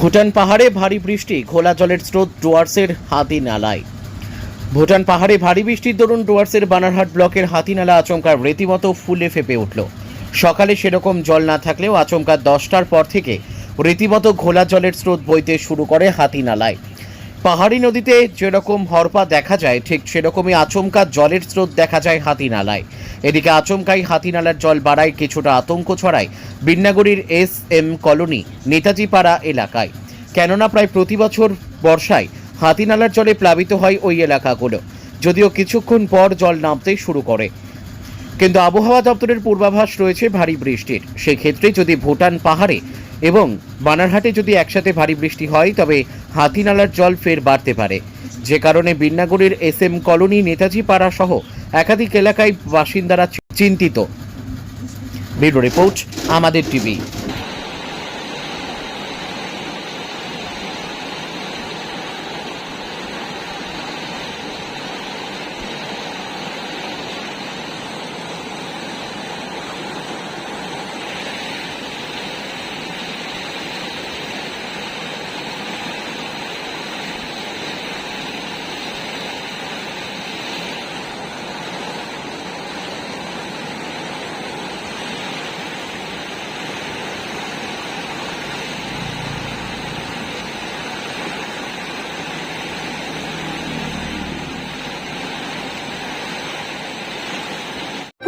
ভুটান পাহাড়ে ভারী বৃষ্টি, ঘোলা জলের স্রোত ডুয়ার্সের হাতি নালায় ভুটান পাহাড়ে ভারী বৃষ্টির দরুন ডুয়ার্সের বানারহাট ব্লকের হাতিনালা আচমকা রীতিমতো ফুলে ফেপে উঠল। সকালে সেরকম জল না থাকলেও আচমকা দশটার পর থেকে রীতিমতো ঘোলা জলের স্রোত বইতে শুরু করে হাতিনালায়। পাহাড়ি নদীতে যেরকম হরপা দেখা যায়, ঠিক সেরকমই আচমকা জলের স্রোত দেখা যায় হাতিনালায়। এদিকে আচমকাই হাতিনালার জল বাড়ায় কিছুটা আতঙ্ক ছড়ায় বিন্নাগুড়ির এস এম কলোনি নেতাজি পাড়া এলাকায়। কেননা প্রায় প্রতি বছর বর্ষায় হাতিনালার জলে প্লাবিত হয় ওই এলাকাগুলো, যদিও কিছুক্ষণ পর জল নামতে শুরু করে। কিন্তু আবহাওয়া দপ্তরের পূর্বাভাস রয়েছে ভারী বৃষ্টির। সেক্ষেত্রে যদি ভুটান পাহাড়ে এবং বানারহাটে যদি একসাথে ভারী বৃষ্টি হয়, তবে হাতিনালার জল ফের বাড়তে পারে। যে কারণে বিন্নাগুড়ির এস এম কলোনি নেতাজি পাড়া সহ একাধিক এলাকায় বাসিন্দারা চিন্তিত। ব্যুরো রিপোর্ট আমাদের টিভি।